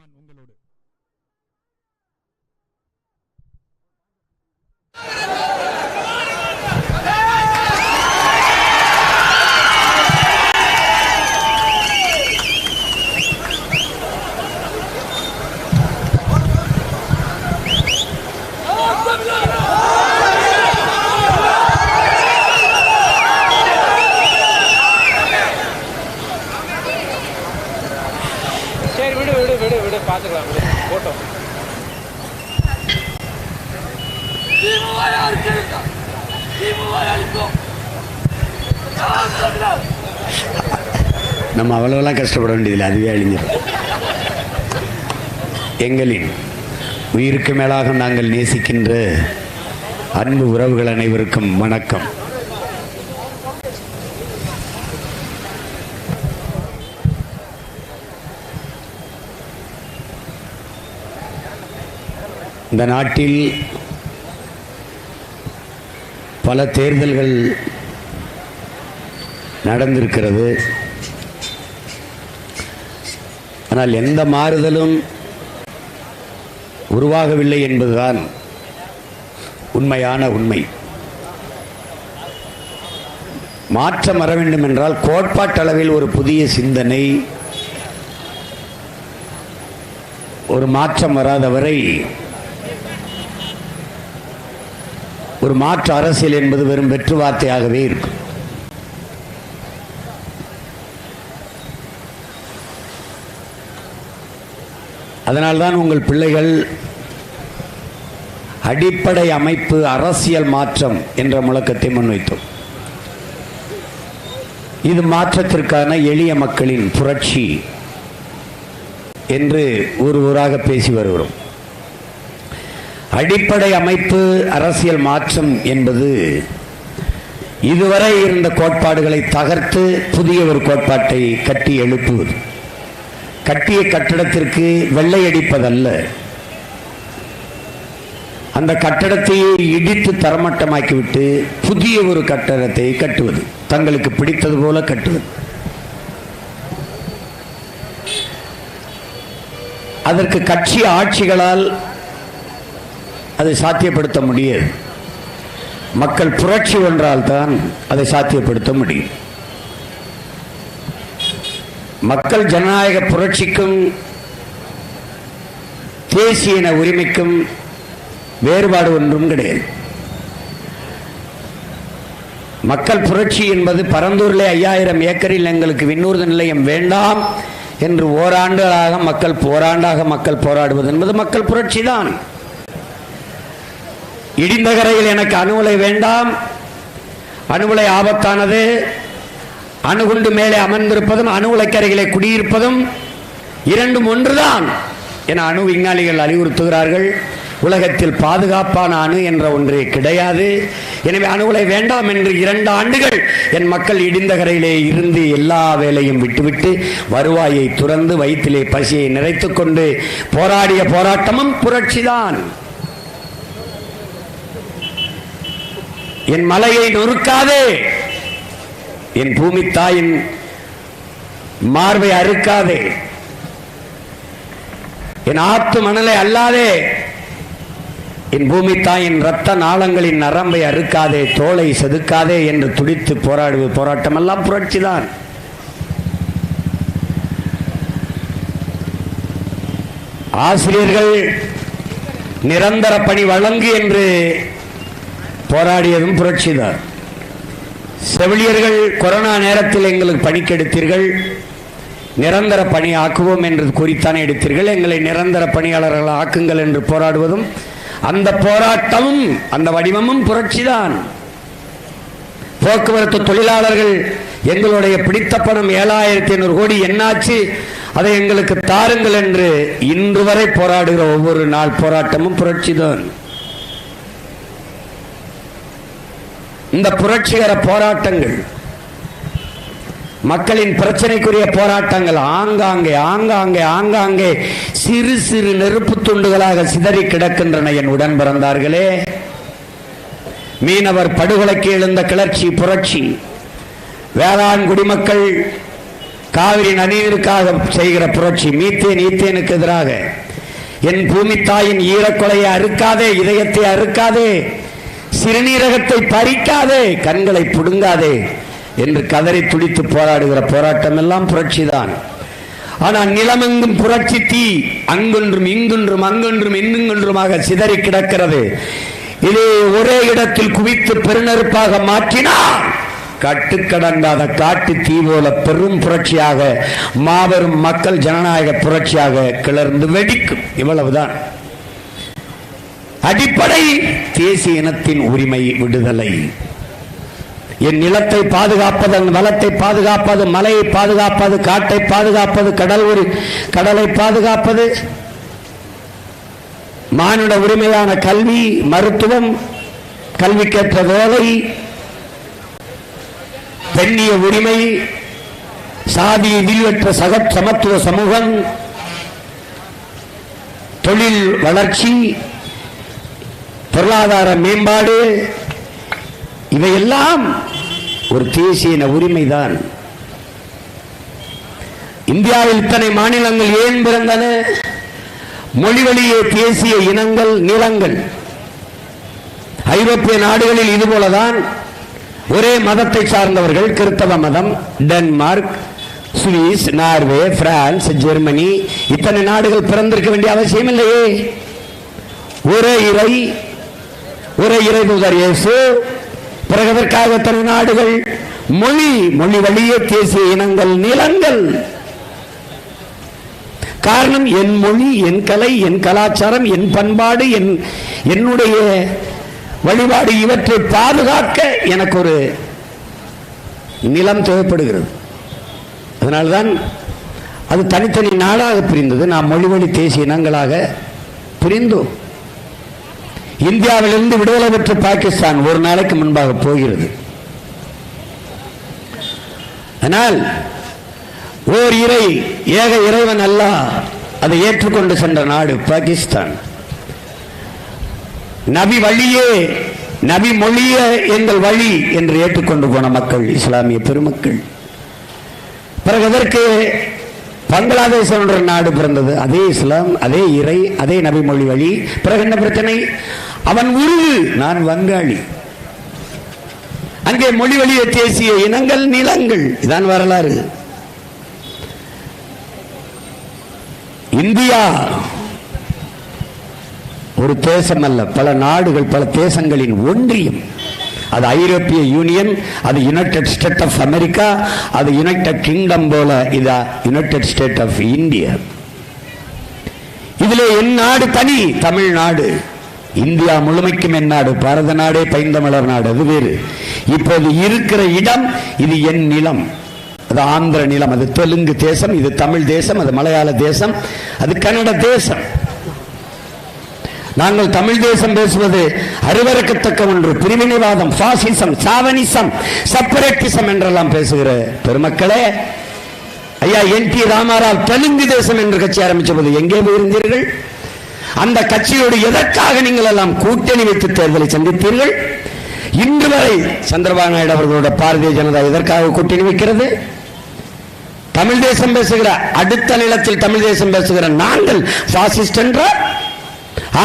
சீமான் உங்களோடு சரி விடு விடு விடு விடு பார்த்துக்கலாம் விடு போட்டோம் நம்ம அவ்வளோலாம் கஷ்டப்பட வேண்டியதில்லை அதுவே அழிஞ்சிடும். எங்களின் உயிருக்கு மேலாக நாங்கள் நேசிக்கின்ற அன்பு உறவுகள் அனைவருக்கும் வணக்கம். இந்த நாட்டில் பல தேர்தல்கள் நடந்திருக்கிறது. ஆனால் எந்த மாறுதலும் உருவாகவில்லை என்பதுதான் உண்மையான உண்மை. மாற்றம் வர வேண்டும் என்றால் கோட்பாட்டளவில் ஒரு புதிய சிந்தனை ஒரு மாற்றம் வராதவரை ஒரு மாற்று அரசியல் என்பது வெறும் வெற்று வார்த்தையாகவே இருக்கும். அதனால்தான் உங்கள் பிள்ளைகள் அடிப்படை அமைப்பு அரசியல் மாற்றம் என்ற முழக்கத்தை முன்வைத்தோம். இது மாற்றத்திற்கான எளிய மக்களின் புரட்சி என்று ஒரு ஊராக பேசி வருகிறோம். அடிப்படை அமைப்பு அரசியல் மாற்றம் என்பது இதுவரை இருந்த கோட்பாடுகளை தகர்த்து புதிய ஒரு கோட்பாட்டை கட்டி எழுப்புவது. கட்டிய கட்டடத்திற்கு வெள்ளை அடிப்பதல்ல. அந்த கட்டடத்தையே இடித்து தரமட்டமாக்கிவிட்டு புதிய ஒரு கட்டடத்தை கட்டுவது தங்களுக்கு பிடித்தது போல கட்டுவது. அதற்கு கட்சி ஆட்சிகளால் அதை சாத்தியப்படுத்த முடியாது. மக்கள் புரட்சி ஒன்றால் தான் அதை சாத்தியப்படுத்த முடியும். மக்கள் ஜனநாயக புரட்சிக்கும் தேசிய இன உரிமைக்கும் வேறுபாடு ஒன்றும் கிடையாது. மக்கள் புரட்சி என்பது பரந்தூரிலே ஐயாயிரம் ஏக்கரில் எங்களுக்கு விண்ணூர்த நிலையம் வேண்டாம் என்று ஓராண்டுகளாக மக்கள் போராண்டாக மக்கள் போராடுவது என்பது மக்கள் புரட்சி தான். எனக்கு அணுவலை வேண்டாம். அணுவலை ஆபத்தானது. அணுகுண்டு மேலே அமர்ந்திருப்பதும் அணு உலக்கரைகளை குடியிருப்பதும் இரண்டும் ஒன்றுதான் என அணு விஞ்ஞானிகள் அறிவுறுத்துகிறார்கள். உலகத்தில் பாதுகாப்பான அணு என்ற ஒன்றே கிடையாது. எனவே அணுகுலை வேண்டாம் என்று இரண்டு ஆண்டுகள் என் மக்கள் இடிந்த கரையிலே இருந்து எல்லா வேலையும் விட்டுவிட்டு வருவாயை துறந்து வயிற்றிலே பசியை நிறைத்து கொண்டு போராடிய போராட்டமும் புரட்சிதான். என் மலையை நொறுக்காதே. என் பூமி தாயின் மார்பை அறுக்காதே. என் ஆத்து மணலை அல்லாதே. என் பூமி தாயின் ரத்த நாளங்களின் நரம்பை அறுக்காதே தோலை செதுக்காதே என்று துடித்து போராடுவது போராட்டம் எல்லாம் புரட்சிதான். ஆசிரியர்கள் நிரந்தர பணி வழங்கு என்று போராடியதும் புரட்சிதான். செவிலியர்கள் கொரோனா நேரத்தில் எங்களுக்கு பணிக்கெடுத்தீர்கள். நிரந்தர பணி ஆக்குவோம் என்று குறித்தானே எடுத்தீர்கள். எங்களை நிரந்தர பணியாளர்கள் ஆக்குங்கள் என்று போராடுவதும் அந்த போராட்டமும் அந்த வடிவமும் புரட்சிதான். போக்குவரத்து தொழிலாளர்கள் எங்களுடைய பிடித்த பணம் ஏழாயிரத்தி ஐநூறு கோடி என்னாச்சு? அதை எங்களுக்கு தாருங்கள் என்று இன்று வரை போராடுகிற ஒவ்வொரு நாள் போராட்டமும் புரட்சிதான். இந்த புரட்சிகர போராட்டங்கள் மக்களின் பிரச்சனைக்குரிய போராட்டங்கள் ஆங்காங்கே ஆங்காங்கே ஆங்காங்கே சிறு சிறு நெருப்பு துண்டுகளாக சிதறி கிடக்கின்றன என் உடன் பிறந்தார்களே. மீனவர் படுகொலைக்கு எழுந்த கிளர்ச்சி புரட்சி. வேளாண் குடிமக்கள் காவிரி நதிநீருக்காக செய்கிற புரட்சி மீத்தேன் ஈத்தேனுக்கு எதிராக. என் பூமி தாயின் ஈரக்கொலையை அறுக்காதே இதயத்தை அறுக்காதே. சிறுநீரகத்தை பறிக்காதே கண்களை புடுங்காதே என்று கதறி துடித்து போராடுகிற போராட்டம் எல்லாம் புரட்சிதான். ஆனால் நிலமெங்கும் புரட்சி தீ அங்கொன்றும் இங்கொன்றும் அங்கொன்றும் இன்னுங்கொன்றுமாக சிதறி கிடக்கிறது. இதே ஒரே இடத்தில் குவித்து பெருநெருப்பாக மாற்றினார் கட்டுக்கடங்காத காட்டு தீ போல பெரும் புரட்சியாக மாபெரும் மக்கள் ஜனநாயக புரட்சியாக கிளர்ந்து வெடிக்கும். இவ்வளவுதான். அடிப்படை தேசிய இனத்தின் உரிமை விடுதலை. என் நிலத்தை பாதுகாப்பது என் வளத்தை பாதுகாப்பது மலையை பாதுகாப்பது காட்டை பாதுகாப்பது கடல் ஒரு கடலை பாதுகாப்பது மானுட உரிமையான கல்வி மருத்துவம் கல்விக்கேற்ற வேலை பெண்ணிய உரிமை சாதி வில்வற்ற சக சமத்துவ சமூகம் தொழில் வளர்ச்சி பொருளாதார மேம்பாடு இவையெல்லாம் ஒரு தேசிய உரிமைதான். இந்தியாவில் இத்தனை மாநிலங்கள் ஏன் பிறந்தன? மொழி வழியே தேசிய இனங்கள் நிலங்கள். ஐரோப்பிய நாடுகளில் இது போலதான் ஒரே மதத்தை சார்ந்தவர்கள் கிறிஸ்தவ மதம் Denmark Swiss Norway France Germany இத்தனை நாடுகள் பிறந்திருக்க வேண்டிய அவசியம் இல்லையே ஒரே இறை ஒரே இறை இயேசு பிறகு அதற்காக தனி நாடுகள் மொழி மொழி வழியே தேசிய இனங்கள் நிலங்கள். காரணம் என் மொழி என் கலை என் கலாச்சாரம் என் பண்பாடு என் என்னுடைய வழிபாடு இவற்றை பாதுகாக்க எனக்கு ஒரு நிலம் தேவைப்படுகிறது. அதனால்தான் அது தனித்தனி நாடாக பிரிந்தது. நாம் மொழி வழி தேசிய இனங்களாக பிரிந்தோம். இந்தியாவிலிருந்து விடுதலை பெற்ற பாகிஸ்தான் ஒரு நாளைக்கு முன்பாக போகிறது. ஆனால் ஓர் இறை ஏக இறைவன் அல்ல அதை ஏற்றுக்கொண்டு சென்ற நாடு பாகிஸ்தான். நபி வழியே நபி மொழியே எங்கள் வழி என்று ஏற்றுக்கொண்டு போன மக்கள் இஸ்லாமிய பெருமக்கள். பிறகு அதற்கு பங்களாதேஷ் என்ற நாடு பிறந்தது. அதே இஸ்லாம் அதே இறை அதே நபி மொழி வழி. பிறகு என்ன பிரச்சனை? அவன் உருது நான் வங்காளி. அங்கே மொழி வழிய தேசிய இனங்கள் நிலங்கள். இதான் வரலாறு. இந்தியா. ஒரு தேசம் அல்ல பல நாடுகள் பல தேசங்களின் ஒன்றியம். அது ஐரோப்பிய யூனியன் அது யுனைடெட் ஸ்டேட் ஆஃப் அமெரிக்கா அது யுனைடெட் கிங்டம் போல இது யுனைடெட் ஸ்டேட் ஆஃப் இந்தியா. இதிலே என் நாடு தனி தமிழ்நாடு. இந்தியா முழுமைக்கும் என் நாடு பாரத நாடே பைந்தமிழர் நாடு அது வேறு. இப்போது இருக்கிற இடம் இது என் நிலம். அது ஆந்திர நிலம் அது தெலுங்கு தேசம் இது தமிழ் தேசம் அது மலையாள தேசம் அது கன்னட தேசம். நாங்கள் தமிழ் தேசம் பேசுவது அருவருக்கத்தக்க ஒன்று பிரிவினைவாதம் பாசிசம் சாவனிசம் செப்பரேட்டிசம் என்றெல்லாம் பேசுகிற பெருமக்களே. ஐயா என் டி ராமாராவ் தெலுங்கு தேசம் என்று கட்சி ஆரம்பிச்ச போது எங்கே போயிருந்தீர்கள்? அந்த கட்சியோடு எதற்காக நீங்கள் எல்லாம் கூட்டணி வைத்து தேர்தலை சந்தித்தீர்கள்? இன்று வரை சந்திரபாபு நாயுடு அவர்களோட பாரதிய ஜனதா எதற்காக கூட்டணி வைக்கிறது? தமிழ் தேசம் பேசுகிற அடுத்த நிலத்தில் தமிழ் தேசம் பேசுகிற நாங்கள் பாசிஸ்ட் என்றால்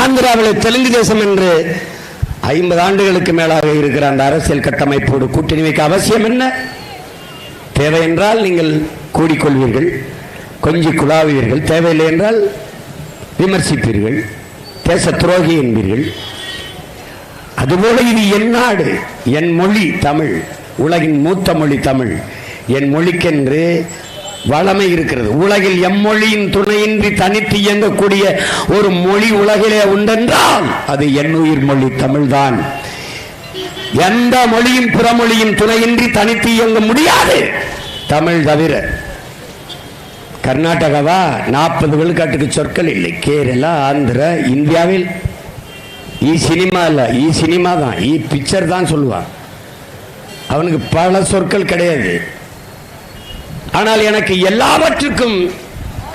ஆந்திராவில் தெலுங்கு தேசம் என்று ஐம்பது ஆண்டுகளுக்கு மேலாக இருக்கிற அந்த அரசியல் கட்டமைப்போடு கூட்டணி வைக்க அவசியம் என்ன? தேவை என்றால் நீங்கள் கூடிக்கொள்வீர்கள். கொஞ்சி குழாவீர்கள். தேவையில்லை என்றால் விமர்சிப்பீர்கள் தேச துரோகி என்பீர்கள். அதுபோல இது என் நாடு என் மொழி தமிழ் உலகின் மூத்த மொழி தமிழ். என் மொழிக்கென்று வளமை இருக்கிறது. உலகில் எம்மொழியின் துணையின்றி தனித்து இயங்கக்கூடிய ஒரு மொழி உலகிலே உண்டென்றால் அது என் உயிர் மொழி தமிழ்தான். எந்த மொழியும் பிறமொழியின் துணையின்றி தனித்து இயங்க முடியாது. தமிழ் தவிர கர்நாடகாவா? நாற்பது விழுக்காட்டுக்கு சொற்கள் இல்லை. கேரளா ஆந்திரா இந்தியாவில் ஈ சினிமா இல்லை. ஈ சினிமா தான். ஈ பிக்சர் தான் சொல்லுவான். அவனுக்கு பல சொற்கள் கிடையாது. ஆனால் எனக்கு எல்லாவற்றுக்கும்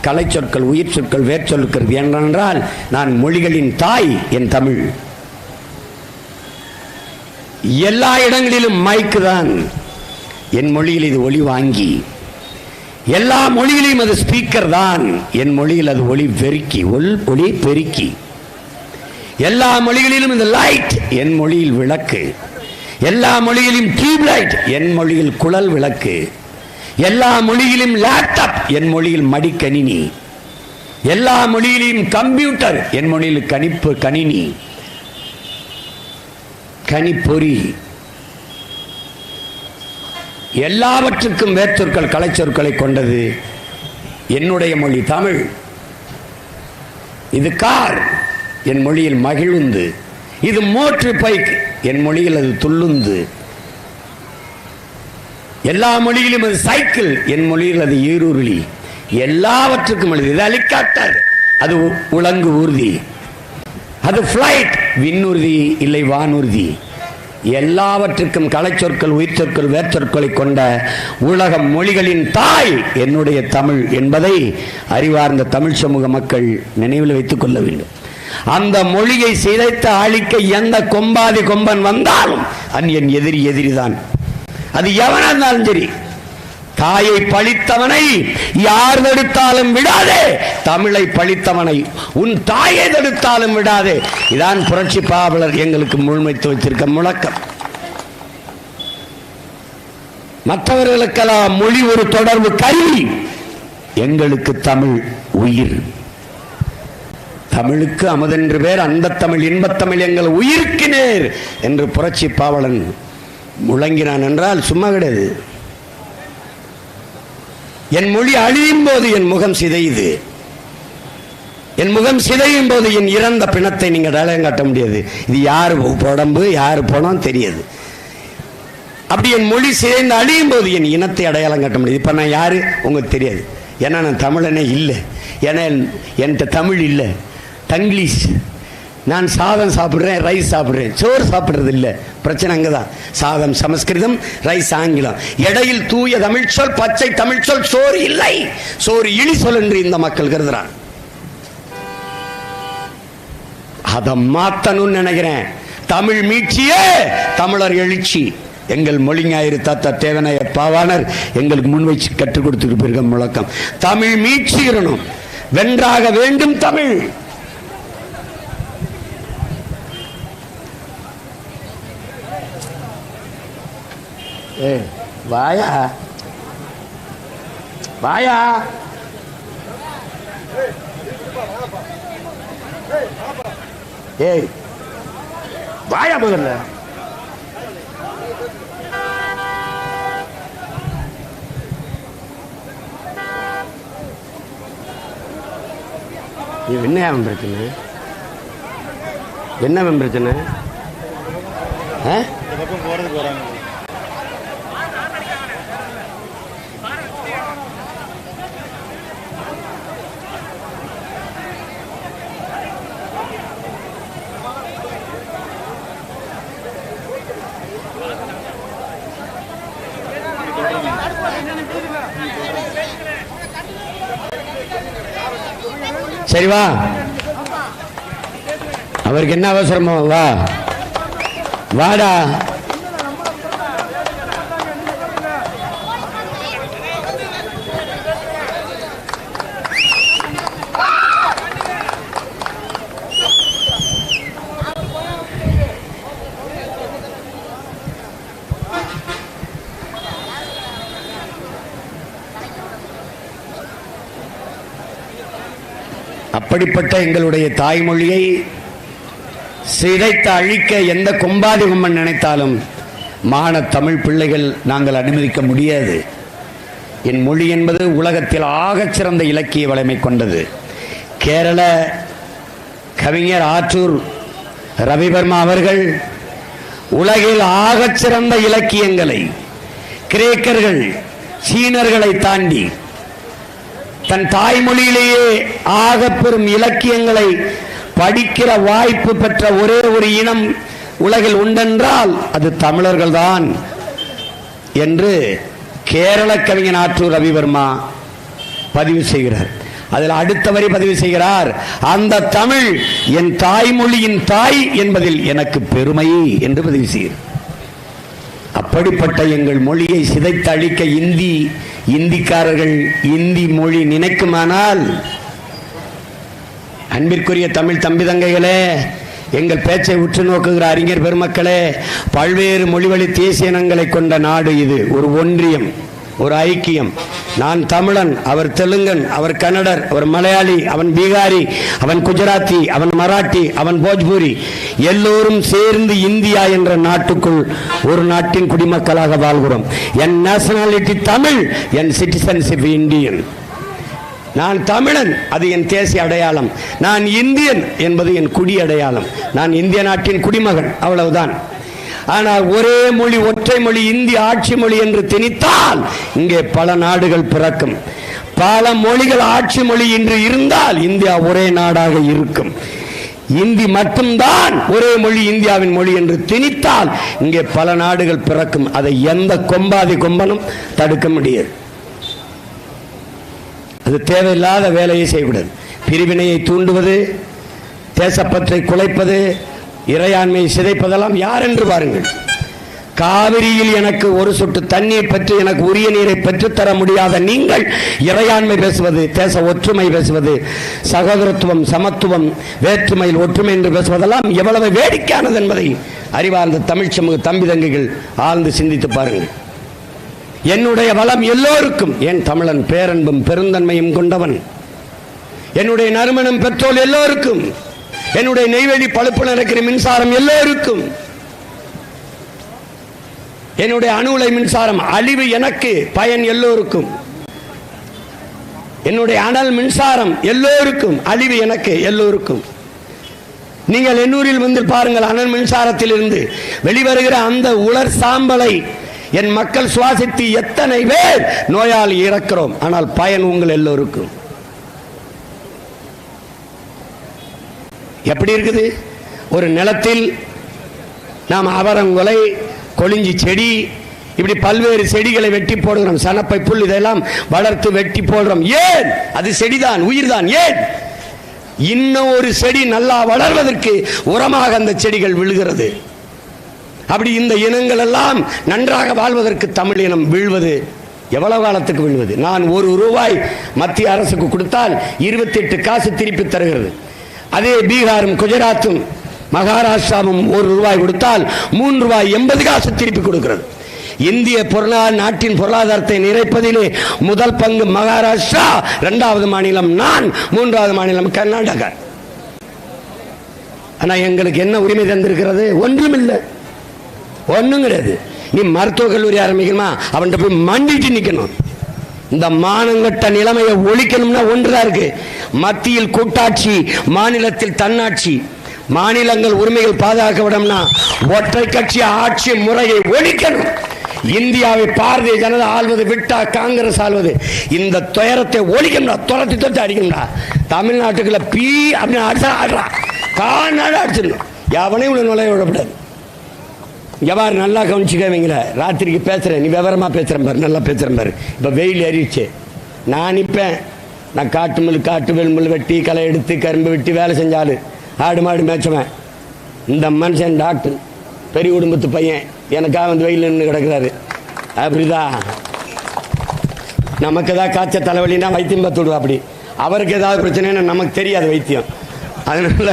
கலை சொற்கள் உயிர் சொற்கள் வேர் சொற்கள் ஏனென்றால் நான் மொழிகளின் தாய் என் தமிழ். எல்லா இடங்களிலும் மைக்கு தான். என் மொழியில் இது ஒளி வாங்கி. எல்லா மொழியிலையும் அது ஸ்பீக்கர் தான். என் மொழியில் அது ஒளி பெருக்கி ஒல் ஒளி பெருக்கி. எல்லா மொழிகளிலும் இந்த லைட் என் மொழியில் விளக்கு. எல்லா மொழியிலும் டியூப் லைட் என் மொழியில் குழல் விளக்கு. எல்லா மொழியிலும் லேப்டாப் என் மொழியில் மடிக்கணினி. எல்லா மொழியிலும் கம்ப்யூட்டர் என் மொழியில் கணிப்பு கணினி. கணிப்பொறி. எல்லாவற்றுக்கும் வேர்ச்சொற்கள் கலைச்சொற்களை கொண்டது என்னுடைய மொழி தமிழ். இது கார் என் மொழியில் மகிழுந்து. இது மோட்ரு பைக் என் மொழியில் அது துள்ளுந்து. எல்லா மொழியிலும் அது சைக்கிள் என் மொழியில் அது ஈருருளி. எல்லாவற்றுக்கும் எழுது இது ஹெலிகாப்டர் அது உ- உலங்கு ஊர்தி. அது ஃப்ளைட் விண்ணுறுதி இல்லை வானூர்தி எல்லாவற்றுக்கும் கலைச்சொற்கள் உயிர்ச்சொற்கள் வேர்ச்சொற்களை கொண்ட உலக மொழிகளின் தாய் என்னுடைய தமிழ் என்பதை அறிவார்ந்த தமிழ் சமூக மக்கள் நினைவில் வைத்துக் கொள்ள வேண்டும். அந்த மொழியை சிதைத்து அழிக்க எந்த கொம்பாதி கொம்பன் வந்தாலும் அன் என் எதிரி எதிரிதான். அது எவனா இருந்தாலும் சரி. தாயை பழித்தவனை யார் தடுத்தாலும் விடாதே. தமிழை பழித்தவனை உன் தாயை தடுத்தாலும் விடாதே. இதான் புரட்சி பாவலர் எங்களுக்கு முழுமைத்து வச்சிருக்க முழக்கம். மற்றவர்களுக்கெல்லாம் மொழி ஒரு தொடர்பு கருவி. எங்களுக்கு தமிழ் உயிர். தமிழுக்கு அமுதென்று பேர் அந்த தமிழ் இன்பத்தமிழ் எங்கள் உயிர்க்கினேர் என்று புரட்சி பாவலன் முழங்கினான் என்றால் சும்மா கிடையாது. என் மொழி அழியும் போது என் முகம் சிதையுது. என் முகம் சிதையும் போது என் இறந்த பிணத்தை நீங்கள் அடையாளம் காட்ட முடியாது. இது யார் உடம்பு யார் பணம் தெரியாது. அப்படி என் மொழி சிதைந்து அழியும் போது என் இனத்தை அடையாளம் காட்ட முடியாது. இப்போ நான் யாரு? உங்களுக்கு தெரியாது. ஏன்னா நான் தமிழனே இல்லை. ஏன்னா என்- என்கிட்ட தமிழ் இல்லை. தங்கிலீஷ். நான் சாதம் சாப்பிடுறேன் ரைஸ் சாப்பிடுறேன். சோறு சாப்பிடுறது இல்லை பிரச்சனை அங்கதான். சாதம் சமஸ்கிருதம் ரைஸ் ஆங்கிலம். இடையில் தூய தமிழ் சொல் பச்சை தமிழ் சொல் சோறு இல்லை. சோறு இனி சொல் என்று இந்த மக்கள் கருதுறான் அதை மாத்தணும்னு நினைக்கிறேன். தமிழ் மீட்சியே தமிழர் எழுச்சி. எங்கள் மொழி ஞாயிறு தாத்தா தேவனைய பாவாணர் எங்களுக்கு முன் வச்சு கற்றுக் கொடுத்துட்டு போயிருக்க முழக்கம். தமிழ் மீட்சிகிறணும் வென்றாக வேண்டும் தமிழ். ஏ வாயா வாயா ஏய் வாயா முதல்ல என்ன அவன் பிரச்சனை என்ன அவன் பிரச்சனை ஆ? இந்த போறதுக்கு வராங்க சரி வா. அவருக்கு என்ன அவசரமோ வா. வாடா. அப்படிப்பட்ட எங்களுடைய தாய்மொழியை சிதைத்து அழிக்க எந்த கொம்பாதி கும்பன் நினைத்தாலும் மான தமிழ் பிள்ளைகள் நாங்கள் அனுமதிக்க முடியாது. என் மொழி என்பது உலகத்தில் ஆகச்சிறந்த இலக்கிய வளமை கொண்டது. கேரள கவிஞர் ஆற்றூர் ரவிவர்மா அவர்கள் உலகில் ஆகச்சிறந்த இலக்கியங்களை கிரேக்கர்கள் சீனர்களை தாண்டி தன் தாய்மொழியிலேயே ஆக பெரும் இலக்கியங்களை படிக்கிற வாய்ப்பு பெற்ற ஒரே ஒரு இனம் உலகில் உண்டென்றால் அது தமிழர்கள்தான். என்று கேரள கவிஞன் ஆற்றூர் ரவிவர்மா பதிவு செய்கிறார். அதில் அடுத்த வரி பதிவு செய்கிறார் அந்த தமிழ் என் தாய்மொழியின் தாய் என்பதில் எனக்கு பெருமை என்று பதிவு செய்கிறார். அப்படிப்பட்ட எங்கள் மொழியை சிதைத்து அழிக்க இந்தி இந்திக்காரர்கள் இந்தி மொழி நினைக்குமானால் அன்பிற்குரிய தமிழ் தம்பி தங்கைகளே எங்கள் பேச்சை உற்று நோக்குகிற அறிஞர் பெருமக்களே பல்வேறு மொழிவழி தேசிய இனங்களை கொண்ட நாடு இது. ஒரு ஒன்றியம் ஒரு ஐக்கியம். நான் தமிழன் அவர் தெலுங்கன் அவர் கன்னடர் அவர் மலையாளி அவன் பீகாரி அவன் குஜராத்தி அவன் மராட்டி அவன் போஜ்பூரி. எல்லோரும் சேர்ந்து இந்தியா என்ற நாட்டுக்குள் ஒரு நாட்டின் குடிமக்களாக வாழ்கிறோம். என் நேஷனாலிட்டி தமிழ் என் சிட்டிசன்ஷிப் இந்தியன். நான் தமிழன் அது என் தேசிய அடையாளம். நான் இந்தியன் என்பது என் குடி அடையாளம். நான் இந்திய நாட்டின் குடிமகன் அவ்வளவுதான். ஆனால் ஒரே மொழி ஒற்றை மொழி இந்தி ஆட்சி மொழி என்று திணித்தால் இங்கே பல நாடுகள் பிறக்கும். பல மொழிகள் ஆட்சி மொழி என்று இருந்தால் இந்தியா ஒரே நாடாக இருக்கும். இந்தி மட்டும்தான் ஒரே மொழி இந்தியாவின் மொழி என்று திணித்தால் இங்கே பல நாடுகள் பிறக்கும். அதை எந்த கொம்பாதி கொம்பனும் தடுக்க முடியாது. அது தேவையில்லாத வேலையை செய்யக்கூடாது. பிரிவினையை தூண்டுவது தேசப்பற்றை குலைப்பது இறையாண்மையை சிதைப்பதெல்லாம் யார் என்று பாருங்கள். காவிரியில் எனக்கு ஒரு சொட்டு தண்ணீர் பற்றி எனக்கு உரிய நீரை பெற்றுத்தர முடியாத நீங்கள் இறையாண்மை பேசுவது தேச ஒற்றுமை பேசுவது சகோதரத்துவம் சமத்துவம் வேற்றுமையில் ஒற்றுமை என்று பேசுவதெல்லாம் எவ்வளவு வேடிக்கையானது என்பதை அறிவார்ந்த தமிழ் சமூக தம்பி தங்கைகள் ஆழ்ந்து சிந்தித்து பாருங்கள். என்னுடைய வளம் எல்லோருக்கும் என் தமிழன் பேரன்பும் பெருந்தன்மையும் கொண்டவன். என்னுடைய நறுமணம் பெற்றோல் எல்லோருக்கும் என்னுடைய நெய்வேலி பழுப்பு நடக்கிற மின்சாரம் எல்லோருக்கும். என்னுடைய அணு உலை மின்சாரம் அழிவு எனக்கு பயன் எல்லோருக்கும். என்னுடைய அனல் மின்சாரம் எல்லோருக்கும் அழிவு எனக்கு எல்லோருக்கும். நீங்கள் எண்ணூரில் வந்து பாருங்கள் அனல் மின்சாரத்திலிருந்து வெளிவருகிற அந்த உலர் சாம்பலை என் மக்கள் சுவாசித்து எத்தனை பேர் நோயால் இறக்கிறோம். ஆனால் பயன் உங்கள் எல்லோருக்கும். எப்படி இருக்குது? ஒரு நிலத்தில் நாம் அவரங்குலை கொளிஞ்சி செடி இப்படி பல்வேறு செடிகளை வெட்டி போடுகிறோம் சனப்பை புல் இதெல்லாம் வளர்த்து வெட்டி போடுறோம் ஏன்? அது செடிதான் உயிர்தான். ஏன்? இன்னும் ஒரு செடி நல்லா வளர்வதற்கு உரமாக அந்த செடிகள் விழுகிறது. அப்படி இந்த இனங்கள் எல்லாம் நன்றாக வாழ்வதற்கு தமிழ் இனம் வீழ்வது எவ்வளவு காலத்துக்கு விழுவது? நான் ஒரு ரூபாய் மத்திய அரசுக்கு கொடுத்தால் இருபத்தி எட்டு காசு திருப்பி தருகிறது. அதே பீகாரும் குஜராத்தும் மகாராஷ்டிராவும் ஒரு ரூபாய் கொடுத்தால் மூன்று ரூபாய் எண்பது காசு திருப்பி கொடுக்கிறது. இந்திய பொருளாதார நாட்டின் பொருளாதாரத்தை நிறைப்பதிலே முதல் பங்கு மகாராஷ்டிரா இரண்டாவது மாநிலம் நான் மூன்றாவது மாநிலம் கர்நாடகா. ஆனால் எங்களுக்கு என்ன உரிமை தந்திருக்கிறது? ஒன்றுமில்லை. ஒன்றும் கிடையாது நீ மருத்துவக் கல்லூரி ஆரம்பிக்கணுமா? அவன்கிட்ட போய் மண்டிட்டு நிற்கணும் இந்த மானங்கட்ட நிலைமையை ஒழிக்கணும்னா ஒன்றுதான் இருக்கு. மத்தியில் கூட்டாட்சி மாநிலத்தில் தன்னாட்சி. மாநிலங்கள் உரிமைகள் பாதுகாக்கப்படணும்னா ஒற்றை கட்சி ஆட்சி முறையை ஒழிக்கணும். இந்தியாவை பாரதிய ஜனதா ஆள்வது விட்டா காங்கிரஸ் ஆள்வது. இந்த துயரத்தை ஒழிக்கணும்டா துரத்தி துரத்தி அடிக்கணும்டா. தமிழ்நாட்டுக்குள்ள பீ அப்படின்னு அடிச்சா ஆடுறான் காநாடு அடிச்சிடணும். எவனையும் உள்ள நுழைய விடக்கூடாது. எவ்வாறு நல்லா கவனிச்சுக்கவீங்கள ராத்திரிக்கு பேசுகிறேன் நீ விவரமாக பேசுகிறேன் பாரு. நல்லா பேசுகிறேன் பாரு. இப்போ வெயில் ஏறிடுச்சு. நான் நிற்பேன் நான் காட்டு மில் காட்டு வெல்முள் வெட்டி களை எடுத்து கரும்பு வெட்டி வேலை செஞ்சாலு ஆடு மாடு மேய்ச்சவன். இந்த மனுஷன் டாக்டர். பெரிய குடும்பத்து பையன். எனக்காக வந்து வெயில் நின்று கிடக்குறாரு. அப்படிதான் நமக்கு ஏதாவது காய்ச்ச தலைவலினா வைத்தியம் பார்த்து விடுவா அப்படி. அவருக்கு ஏதாவது பிரச்சனைன்னா நமக்கு தெரியாது வைத்தியம். அதனால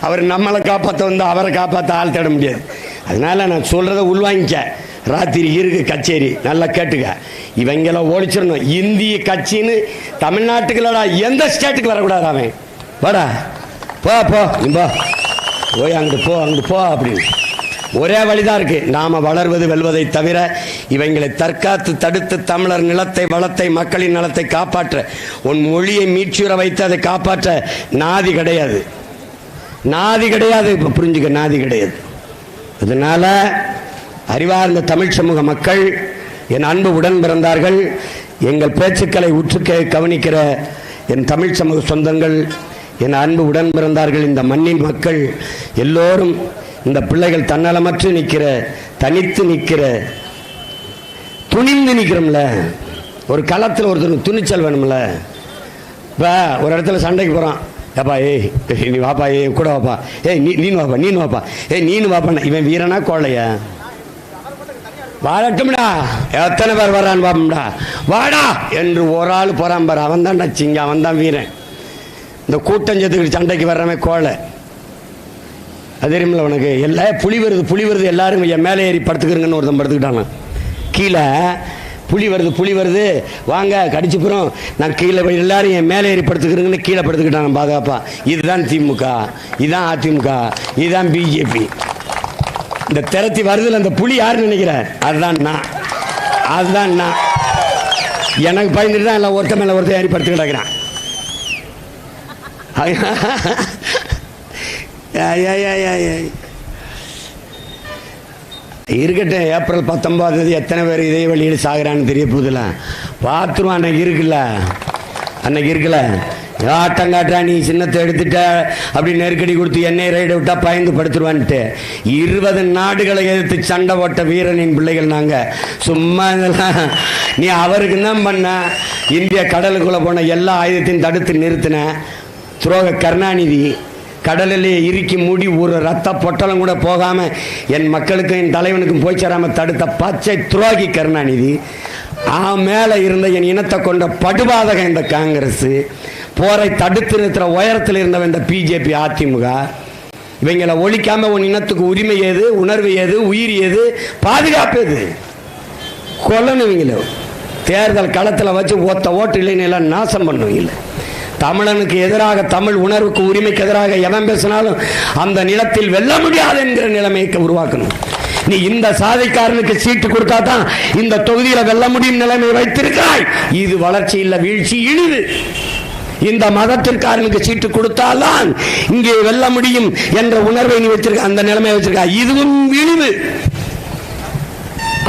அவர் நம்மளை காப்பாற்ற வந்து அவரை காப்பாற்ற ஆள் தேட முடியாது. அதனால நான் சொல்கிறத உள்வாங்கிக்க. ராத்திரி இருக்கு கச்சேரி. நல்லா கேட்டுக்க. இவங்கெல்லாம் ஓடிச்சிடணும் இந்திய கட்சின்னு தமிழ்நாட்டுக்குள்ளடா எந்த ஸ்டேட்டுக்கு வரக்கூடாது அவன்? வாடா. போ போ. நீ போ. போய் அங்கிட்டு போ அங்கிட்டு போ அப்படின்னு. ஒரே வழிதான் இருக்கு. நாம வளர்வது வெல்வதை தவிர இவங்களை தற்காத்து தடுத்து தமிழர் நிலத்தை வளத்தை மக்களின் நலத்தை காப்பாற்ற உன் மொழியை மீட்சியுற வைத்து அதை காப்பாற்ற நாதி கிடையாது. நாதி கிடையாது. இப்போ புரிஞ்சுக்க நாதி கிடையாது. அதனால அறிவார்ந்த தமிழ் சமூக மக்கள் என் அன்பு உடன் பிறந்தார்கள் எங்கள் பேச்சுக்களை உற்று கவனிக்கிற என் தமிழ் சமூக சொந்தங்கள் என் அன்பு உடன் பிறந்தார்கள் இந்த மண்ணின் மக்கள் எல்லோரும் இந்த பிள்ளைகள் தன்னலமற்று நிற்கிற தனித்து நிற்கிற துணிந்து நிற்கிறோம்ல. ஒரு களத்தில் ஒருத்தர் துணிச்சல் வேணும்ல. இப்போ ஒரு இடத்துல சண்டைக்கு போகிறான் ஏப்பா ஏய் நீ வாப்பா ஏ கூட வாப்பா. ஏய் நீ நீனு வாப்பா நீனு வாப்பா. ஏய் நீனு வாப்பாண்ணா இவன் வீரனா கோழையா? வாழட்டும்டா. எத்தனை பேர் வர்றான்னு பாப்போம்டா. வாடா என்று ஒரு ஆள் போகிறான் பாரு அவன் தான் நச்சிங்க அவன் தான் வீரன். இந்த கூட்டஞ்சத்துக்கு சண்டைக்கு வர்றவன் கோழை. அது தெரியுமில்ல உனக்கு? எல்லா புலி வருது புலி வருது எல்லாரும் என் மேலே ஏறி படுத்துக்கிறங்கன்னு ஒருத்தன் படுத்துக்கிட்டாங்க கீழே புலி வருது புலி வருது. வாங்க கடிச்சு போகிறோம் நான் கீழே போய் எல்லாரும் என் மேலே ஏறி படுத்துக்கிறங்கன்னு கீழே படுத்துக்கிட்டாங்க பாதுகாப்பா. இதுதான் திமுக. இதுதான் அதிமுக. இதுதான் பிஜேபி. இந்த திரத்தி வருதுல அந்த புலி யாருன்னு நினைக்கிறேன் அதுதான் நான். அதுதான் நான். எனக்கு பயந்துட்டு தான் எல்லாம் ஒருத்த மேலே ஒருத்தன் ஏறி படுத்து கிடக்குறான் ஐயா ஐயா ஐயா. இருக்கட்டும் ஏப்ரல் பத்தொன்பதாம் தேதி எத்தனை பேர் இதே வழியில் சாகிறான்னு தெரிய போதில்ல பார்த்துருவோம் அன்னைக்கு இருக்குல்ல? அன்னைக்கு இருக்குல்ல? ஆட்டம் காட்டா நீ சின்னத்தை எடுத்துட்ட அப்படி நெருக்கடி கொடுத்து எண்ணெய் ரைடு விட்டா பயந்து படுத்துருவான்ட்டு. இருபது நாடுகளை எதிர்த்து சண்டை போட்ட வீரனின் பிள்ளைகள் நாங்கள் சும்மா இதெல்லாம் நீ அவருக்கு தான் பண்ண. இந்திய கடலுக்குள்ளே போன எல்லா ஆயுதத்தையும் தடுத்து நிறுத்தின. துரோக கருணாநிதி கடலிலே இறுக்கி மூடி ஒரு ரத்த பொட்டலம் கூட போகாம என் மக்களுக்கும் என் தலைவனுக்கும் போய் சேராம தடுத்த பச்சை துரோகி கருணாநிதி. ஆ மேலே இருந்த என் இனத்தை கொண்ட படுபாதகம் இந்த காங்கிரஸ். போரை தடுத்து நிறுத்துற உயரத்தில் இருந்தவன் இந்த பிஜேபி அதிமுக. இவங்களை ஒழிக்காம உன் இனத்துக்கு உரிமை ஏது உணர்வு ஏது உயிர் ஏது பாதுகாப்பு எது? கொல்லணும் இவங்கள. தேர்தல் களத்தில் வச்சு ஒத்த ஓட்டு இல்லைன்னு எல்லாம் நாசம் பண்ணுவீங்கள. தமிழனுக்கு எதிராக தமிழ் உணர்வுக்கு உரிமைக்கு எதிராக எவன் பேசினாலும் அந்த நிலத்தில் வெல்ல முடியாது என்கிற நிலைமையை உருவாக்கணும். நீ இந்த சாதிக்காரனுக்கு சீட்டு கொடுத்தா தான் இந்த தொகுதியில வெல்ல முடியும் நிலைமை வைத்திருக்கிறாய். இது வளர்ச்சி இல்லை வீழ்ச்சி இழிவு. இந்த மதத்திற்காரனுக்கு சீட்டு கொடுத்தால்தான் இங்கே வெல்ல முடியும் என்ற உணர்வை நீ வச்சிருக்க அந்த நிலைமையை வச்சிருக்க. இதுவும் இழிவு.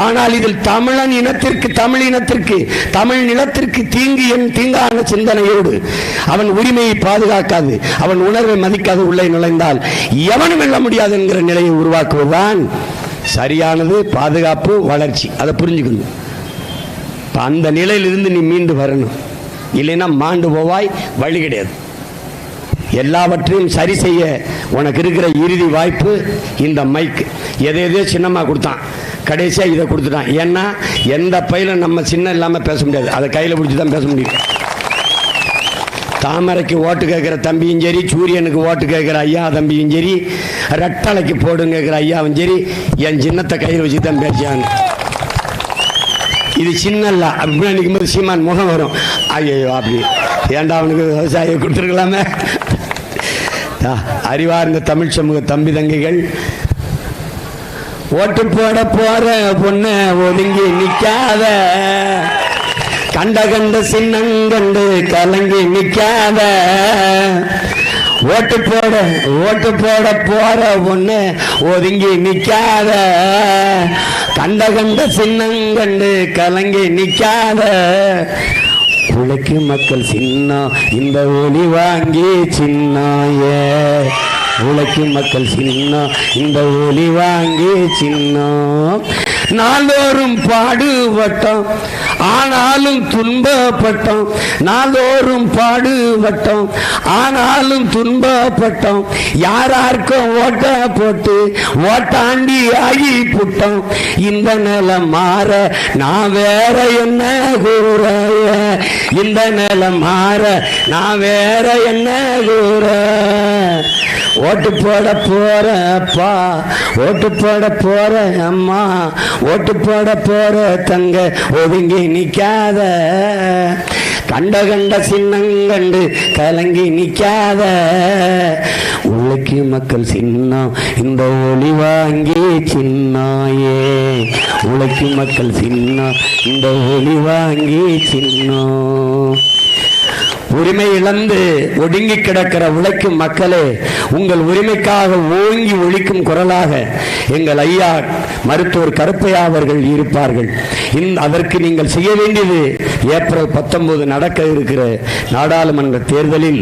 ஆனால் இதில் தமிழன் இனத்திற்கு தமிழ் இனத்திற்கு தமிழ் நிலத்திற்கு தீங்கு என் தீங்கான சிந்தனையோடு அவன் உரிமையை பாதுகாக்காது அவன் உணர்வை மதிக்காது உள்ளே நுழைந்தால் எவனும் வெல்ல முடியாது என்கிற நிலையை உருவாக்குவதுதான் சரியானது பாதுகாப்பு வளர்ச்சி. அதை புரிஞ்சுக்கணும். இப்போ அந்த நிலையிலிருந்து நீ மீண்டு வரணும். இல்லைன்னா மாண்டு போவாய் வழி கிடையாது. எல்லாவற்றையும் சரி செய்ய உனக்கு இருக்கிற இறுதி வாய்ப்பு இந்த மைக் எதை எதையோ சின்னமாக கொடுத்தான். கடைசியாக இதை கொடுத்துட்டான். ஏன்னா எந்த பையிலும் நம்ம சின்ன இல்லாமல் பேச முடியாது. அதை கையில் பிடிச்சி தான் பேச முடியும். தாமரைக்கு ஓட்டு கேட்குற தம்பியும் சரி சூரியனுக்கு ஓட்டு கேட்குற ஐயா தம்பியும் சரி ரெட்டலைக்கு போடுன்னு கேட்குற ஐயாவும் சரி என் சின்னத்தை கையில் வச்சு தான் பேசியாங்க இது சின்னல்ல அப்படின்னு நிற்கும் போது சீமான் முகம் வரும். ஐயோ அப்படி. ஏண்டா அவனுக்கு விவசாயம் கொடுத்துருக்கலாமே? அறிவார்ந்த தமிழ் சமூக தம்பி தங்கைகள் ஓட்டு போட போற பொண்ணு ஒதுங்கி நிக்காத. கண்ட கண்ட சின்னங்கண்டு கலங்கி நிக்காத. ஓட்டு போட ஓட்டு போட போற பொண்ணு ஒதுங்கி நிக்காத. கண்ட கண்ட சின்னங்கண்டு கலங்கி நிக்காத. உழைக்கு மக்கள் சின்னம் இந்த ஒளி வாங்கி சின்னாயே உழைக்கும் மக்கள் சின்னம். இந்த ஒளி வாங்கி சின்னம். நாள்தோறும் பாடுபட்டோம் ஆனாலும் துன்பப்பட்டோம் நாள்தோறும் பாடுபட்டோம் ஆனாலும் துன்பப்பட்டோம் யாராருக்கும் ஓட்ட போட்டு ஓட்டாண்டி ஆகி புட்டோம் இந்த நிலம் மாற நான் வேற என்ன கூற இந்த நிலம் மாற நான் வேற என்ன கூற ஓட்டு போட போறப்பா ஓட்டு போட போற அம்மா ஓட்டு போட போற தங்க ஒதுங்கி நிக்காத. கண்ட கண்ட சின்னங்கண்டு கலங்கி நிக்காத. உள்ளக்கு மக்கள் சின்னம் இந்த ஒளி வாங்கி சின்னாயே. உழைக்கு மக்கள் சின்னம் இந்த ஒளி வாங்கி சின்னம் உரிமை இழந்து ஒடுங்கி கிடக்கிற உழைக்கும் மக்களே உங்கள் உரிமைக்காக ஓங்கி ஒழிக்கும் குரலாக எங்கள் ஐயா மருத்துவர் கருப்பையா அவர்கள் இருப்பார்கள். இந் அதற்கு நீங்கள் செய்ய வேண்டியது ஏப்ரல் பத்தொன்பது நடக்க இருக்கிற நாடாளுமன்ற தேர்தலில்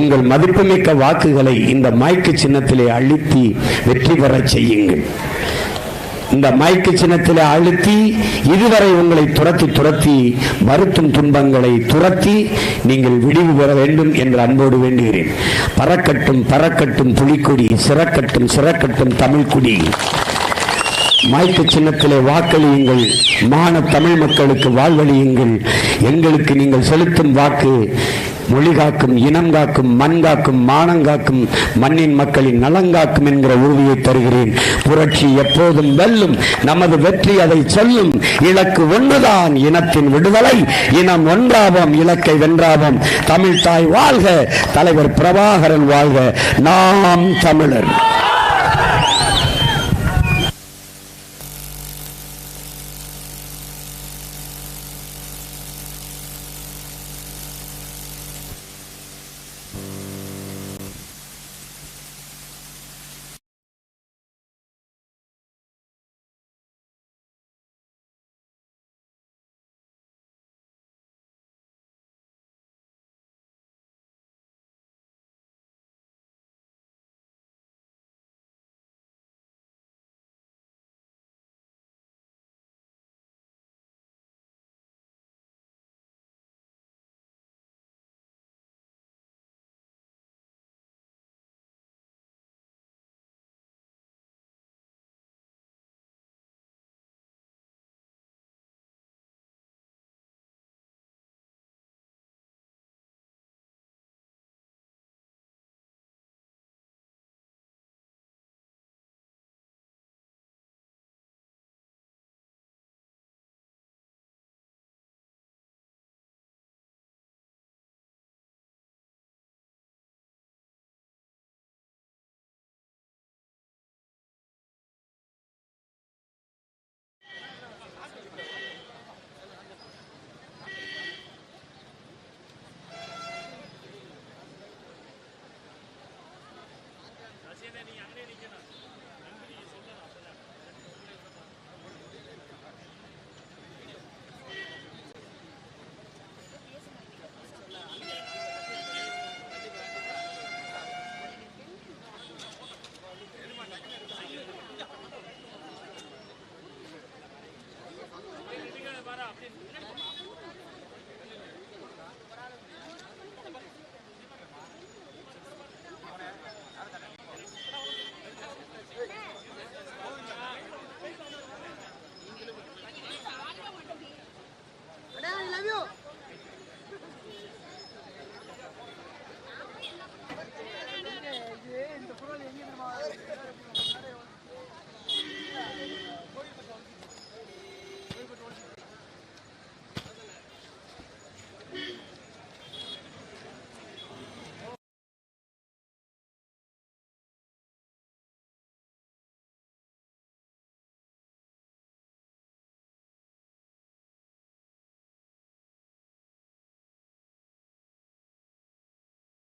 உங்கள் மதிப்புமிக்க வாக்குகளை இந்த மைக்கு சின்னத்திலே அழுத்தி வெற்றி பெறச் செய்யுங்கள். இந்த மயக்கு சின்னத்தில் அழுத்தி இதுவரை உங்களை துரத்தி துரத்தி வருத்தும் துன்பங்களை துரத்தி நீங்கள் விடிவு பெற வேண்டும் என்று அன்போடு வேண்டுகிறேன். பறக்கட்டும் பறக்கட்டும் புலிக்கொடி சிறக்கட்டும் சிறக்கட்டும் தமிழ்குடி மாய்க்கு சின்னத்திலே வாக்களியுங்கள் மான தமிழ் மக்களுக்கு வாழ்வழியுங்கள். எங்களுக்கு நீங்கள் செலுத்தும் வாக்கு மொழி காக்கும் இனம் காக்கும் மண் காக்கும் மானம் காக்கும் மண்ணின் மக்களின் நலங்காக்கும் என்கிற உறுதியை தருகிறேன். புரட்சி எப்போதும் வெல்லும் நமது வெற்றி அதை சொல்லும். இலக்கு ஒன்றுதான் இனத்தின் விடுதலை. இனம் ஒன்றாவோம் இலக்கை வென்றாவோம். தமிழ் தாய் வாழ்க தலைவர் பிரபாகரன் வாழ்க. நாம் தமிழர்.